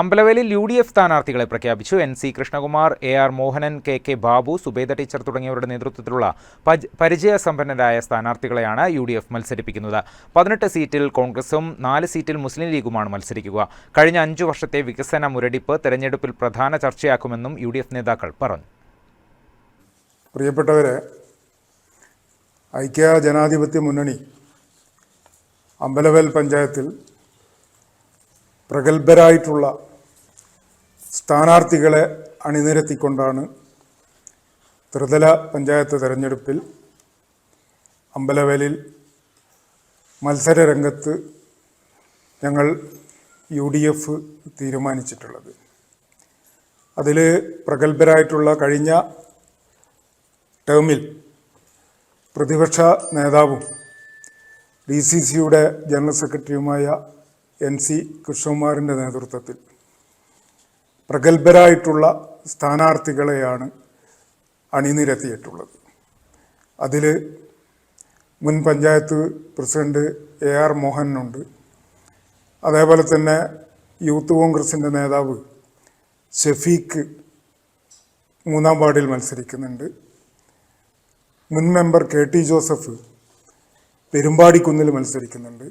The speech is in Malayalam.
അമ്പലവേലിൽ യു ഡി എഫ് സ്ഥാനാർത്ഥികളെ പ്രഖ്യാപിച്ചു. N C Krishnakumar A R Mohanan K K Babu Subeda teacher തുടങ്ങിയവരുടെ നേതൃത്വത്തിലുള്ള പരിചയ സമ്പന്നരായ സ്ഥാനാർത്ഥികളെയാണ് യു ഡി എഫ് മത്സരിപ്പിക്കുന്നത്. പതിനെട്ട് സീറ്റിൽ കോൺഗ്രസും നാല് സീറ്റിൽ മുസ്ലിം ലീഗുമാണ് മത്സരിക്കുക. കഴിഞ്ഞ അഞ്ചു വർഷത്തെ വികസന മുരടിപ്പ് തെരഞ്ഞെടുപ്പിൽ പ്രധാന ചർച്ചയാക്കുമെന്നും യു ഡി എഫ് നേതാക്കൾ പറഞ്ഞു. പ്രിയപ്പെട്ടവരെ ഐക്യ ജനാധിപത്യ മുന്നണി അമ്പലവേൽ പഞ്ചായത്തിൽ പ്രഗത്ഭരായിട്ടുള്ള സ്ഥാനാർത്ഥികളെ അണിനിരത്തിക്കൊണ്ടാണ് ത്രിതല പഞ്ചായത്ത് തെരഞ്ഞെടുപ്പിൽ അമ്പലവേലിൽ മത്സരരംഗത്ത് ഞങ്ങൾ യു ഡി എഫ് തീരുമാനിച്ചിട്ടുള്ളത്. അതിൽ പ്രഗത്ഭരായിട്ടുള്ള കഴിഞ്ഞ ടേമിൽ പ്രതിപക്ഷ നേതാവും ഡി സി സിയുടെ ജനറൽ സെക്രട്ടറിയുമായ എൻ സി കൃഷ്ണകുമാറിന്റെ നേതൃത്വത്തിൽ പ്രഗത്ഭരായിട്ടുള്ള സ്ഥാനാർത്ഥികളെയാണ് അണിനിരത്തിയിട്ടുള്ളത്. അതിൽ മുൻ പഞ്ചായത്ത് പ്രസിഡന്റ് എ ആർ മോഹനുണ്ട്. അതേപോലെ തന്നെ യൂത്ത് കോൺഗ്രസിന്റെ നേതാവ് ഷഫീഖ് മൂന്നാം വാർഡിൽ മത്സരിക്കുന്നുണ്ട്. മുൻ മെമ്പർ കെ ടി ജോസഫ് പെരുമ്പാടിക്കുന്നിൽ മത്സരിക്കുന്നുണ്ട്.